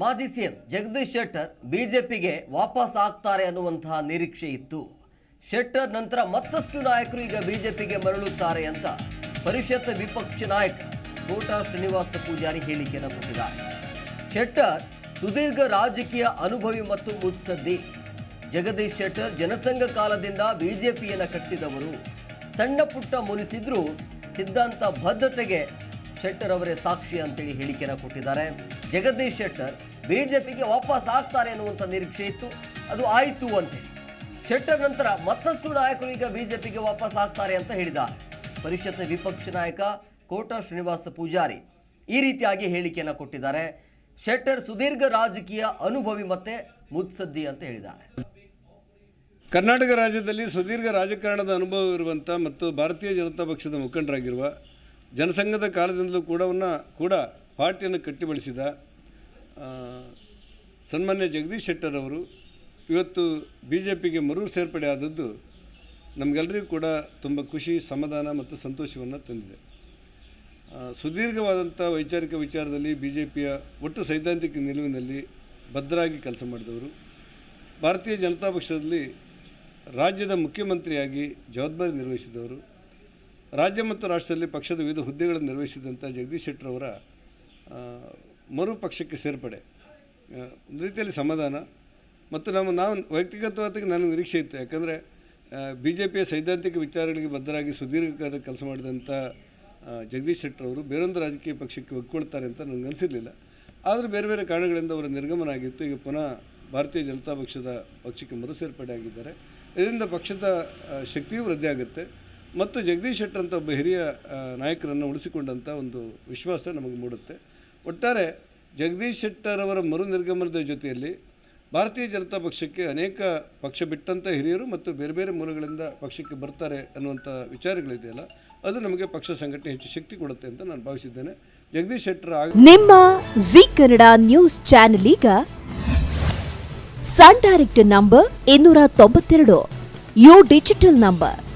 ಮಾಜಿ ಸಿಎಂ ಜಗದೀಶ್ ಶೆಟ್ಟರ್ ಬಿಜೆಪಿಗೆ ವಾಪಸ್ ಆಗ್ತಾರೆ ಅನ್ನುವಂತಹ ನಿರೀಕ್ಷೆ ಇತ್ತು. ಶೆಟ್ಟರ್ ನಂತರ ಮತ್ತಷ್ಟು ನಾಯಕರು ಈಗ ಬಿಜೆಪಿಗೆ ಮರಳುತ್ತಾರೆ ಅಂತ ಪರಿಷತ್ ವಿಪಕ್ಷ ನಾಯಕ ಕೋಟಾ ಶ್ರೀನಿವಾಸ ಪೂಜಾರಿ ಹೇಳಿಕೆಯನ್ನು ಕೊಟ್ಟಿದ್ದಾರೆ. ಶೆಟ್ಟರ್ ಸುದೀರ್ಘ ರಾಜಕೀಯ ಅನುಭವಿ ಮತ್ತು ಮುತ್ಸದ್ದಿ. ಜಗದೀಶ್ ಶೆಟ್ಟರ್ ಜನಸಂಘ ಕಾಲದಿಂದ ಬಿಜೆಪಿಯನ್ನು ಕಟ್ಟಿದವರು. ಸಣ್ಣ ಪುಟ್ಟ ಮುನಿಸಿದ್ರೂ ಸಿದ್ಧಾಂತ ಬದ್ಧತೆಗೆ ಶೆಟ್ಟರ್ ಅವರೇ ಸಾಕ್ಷಿ ಅಂತೇಳಿ ಹೇಳಿಕೆಯನ್ನು ಕೊಟ್ಟಿದ್ದಾರೆ. ಜಗದೀಶ್ ಶೆಟ್ಟರ್ ಬಿಜೆಪಿಗೆ ವಾಪಸ್ ಆಗ್ತಾರೆ ಅನ್ನುವಂಥ ನಿರೀಕ್ಷೆ ಇತ್ತು. ಅದು ಆಯಿತು ಅಂತೇಳಿ ಶೆಟ್ಟರ್ ನಂತರ ಮತ್ತಷ್ಟು ನಾಯಕರು ಈಗ ಬಿಜೆಪಿಗೆ ವಾಪಸ್ ಆಗ್ತಾರೆ ಅಂತ ಹೇಳಿದ್ದಾರೆ. ಪರಿಷತ್ ವಿಪಕ್ಷ ನಾಯಕ ಕೋಟ ಶ್ರೀನಿವಾಸ ಪೂಜಾರಿ ಈ ರೀತಿಯಾಗಿ ಹೇಳಿಕೆಯನ್ನು ಕೊಟ್ಟಿದ್ದಾರೆ. ಶೆಟ್ಟರ್ ಸುದೀರ್ಘ ರಾಜಕೀಯ ಅನುಭವಿ ಮತ್ತೆ ಮುತ್ಸದ್ದಿ ಅಂತ ಹೇಳಿದ್ದಾರೆ. ಕರ್ನಾಟಕ ರಾಜ್ಯದಲ್ಲಿ ಸುದೀರ್ಘ ರಾಜಕಾರಣದ ಅನುಭವ ಇರುವಂಥ ಮತ್ತು ಭಾರತೀಯ ಜನತಾ ಪಕ್ಷದ ಮುಖಂಡರಾಗಿರುವ ಜನಸಂಘದ ಕಾಲದಿಂದಲೂ ಕೂಡವನ್ನ ಕೂಡ ಪಾರ್ಟಿಯನ್ನು ಕಟ್ಟಿ ಬೆಳೆಸಿದ ಸನ್ಮಾನ್ಯ ಜಗದೀಶ್ ಶೆಟ್ಟರ್ ಅವರು, ಇವತ್ತು ಬಿ ಜೆ ಪಿಗೆ ಮರು ಸೇರ್ಪಡೆ ಆದದ್ದು ನಮಗೆಲ್ಲರಿಗೂ ಕೂಡ ತುಂಬ ಖುಷಿ, ಸಮಾಧಾನ ಮತ್ತು ಸಂತೋಷವನ್ನು ತಂದಿದೆ. ಸುದೀರ್ಘವಾದಂಥ ವೈಚಾರಿಕ ವಿಚಾರದಲ್ಲಿ ಬಿ ಜೆ ಪಿಯ ಒಟ್ಟು ಸೈದ್ಧಾಂತಿಕ ನಿಲುವಿನಲ್ಲಿ ಭದ್ರಾಗಿ ಕೆಲಸ ಮಾಡಿದವರು. ಭಾರತೀಯ ಜನತಾ ಪಕ್ಷದಲ್ಲಿ ರಾಜ್ಯದ ಮುಖ್ಯಮಂತ್ರಿಯಾಗಿ ಜವಾಬ್ದಾರಿ ನಿರ್ವಹಿಸಿದವರು. ರಾಜ್ಯ ಮತ್ತು ರಾಷ್ಟ್ರದಲ್ಲಿ ಪಕ್ಷದ ವಿವಿಧ ಹುದ್ದೆಗಳನ್ನು ನಿರ್ವಹಿಸಿದಂಥ ಜಗದೀಶ್ ಶೆಟ್ಟರ್ ಅವರ ಮರು ಪಕ್ಷಕ್ಕೆ ಸೇರ್ಪಡೆ. ಒಂದು ರೀತಿಯಲ್ಲಿ ಸಮಾಧಾನ. ಮತ್ತು ನಮ್ಮ, ನಾವು ವೈಯಕ್ತಿಗತವಾಗಿ ನನಗೆ ನಿರೀಕ್ಷೆ ಇತ್ತು. ಯಾಕಂದರೆ ಬಿ ಜೆ ಪಿಯ ಸೈದ್ಧಾಂತಿಕ ವಿಚಾರಗಳಿಗೆ ಬದ್ಧರಾಗಿ ಸುದೀರ್ಘಕಾಲ ಕೆಲಸ ಮಾಡಿದಂಥ ಜಗದೀಶ್ ಶೆಟ್ಟರ್ ಅವರು ಬೇರೊಂದು ರಾಜಕೀಯ ಪಕ್ಷಕ್ಕೆ ಒಗ್ಕೊಳ್ತಾರೆ ಅಂತ ನನಗೆ ಅನಿಸಿರಲಿಲ್ಲ. ಆದರೆ ಬೇರೆ ಬೇರೆ ಕಾರಣಗಳಿಂದ ಅವರ ನಿರ್ಗಮನ ಆಗಿತ್ತು. ಈಗ ಪುನಃ ಭಾರತೀಯ ಜನತಾ ಪಕ್ಷದ ಪಕ್ಷಕ್ಕೆ ಮರು ಸೇರ್ಪಡೆ ಆಗಿದ್ದಾರೆ. ಇದರಿಂದ ಪಕ್ಷದ ಶಕ್ತಿಯೂ ವೃದ್ಧಿ ಆಗುತ್ತೆ. ಮತ್ತು ಜಗದೀಶ್ ಶೆಟ್ಟರ್ ಅಂತ ಒಬ್ಬ ಹಿರಿಯ ನಾಯಕರನ್ನು ಉಳಿಸಿಕೊಂಡಂಥ ಒಂದು ವಿಶ್ವಾಸ ನಮಗೆ ಮೂಡುತ್ತೆ. ಒಟ್ಟಾರೆ ಜಗದೀಶ್ ಶೆಟ್ಟರ್ ಅವರ ಮರು ನಿರ್ಗಮನದ ಜೊತೆಯಲ್ಲಿ ಭಾರತೀಯ ಜನತಾ ಪಕ್ಷಕ್ಕೆ ಅನೇಕ ಪಕ್ಷ ಬಿಟ್ಟಂಥ ಹಿರಿಯರು ಮತ್ತು ಬೇರೆ ಬೇರೆ ಮೂಲಗಳಿಂದ ಪಕ್ಷಕ್ಕೆ ಬರ್ತಾರೆ ಅನ್ನುವಂಥ ವಿಚಾರಗಳಿದೆಯಲ್ಲ, ಅದು ನಮಗೆ ಪಕ್ಷ ಸಂಘಟನೆ ಹೆಚ್ಚು ಶಕ್ತಿ ಕೊಡುತ್ತೆ ಅಂತ ನಾನು ಭಾವಿಸಿದ್ದೇನೆ. ಜಗದೀಶ್ ಶೆಟ್ಟರ್ ನಿಮ್ಮ ಜಿ ಕನ್ನಡ ನ್ಯೂಸ್ ಚಾನೆಲ್ ಈಗ ಸನ್ ಡೈರೆಕ್ಟ್ ನಂಬರ್ ಇನ್ನೂರ ತೊಂಬತ್ತೆರಡು, ಯು ಡಿಜಿಟಲ್ ನಂಬರ್.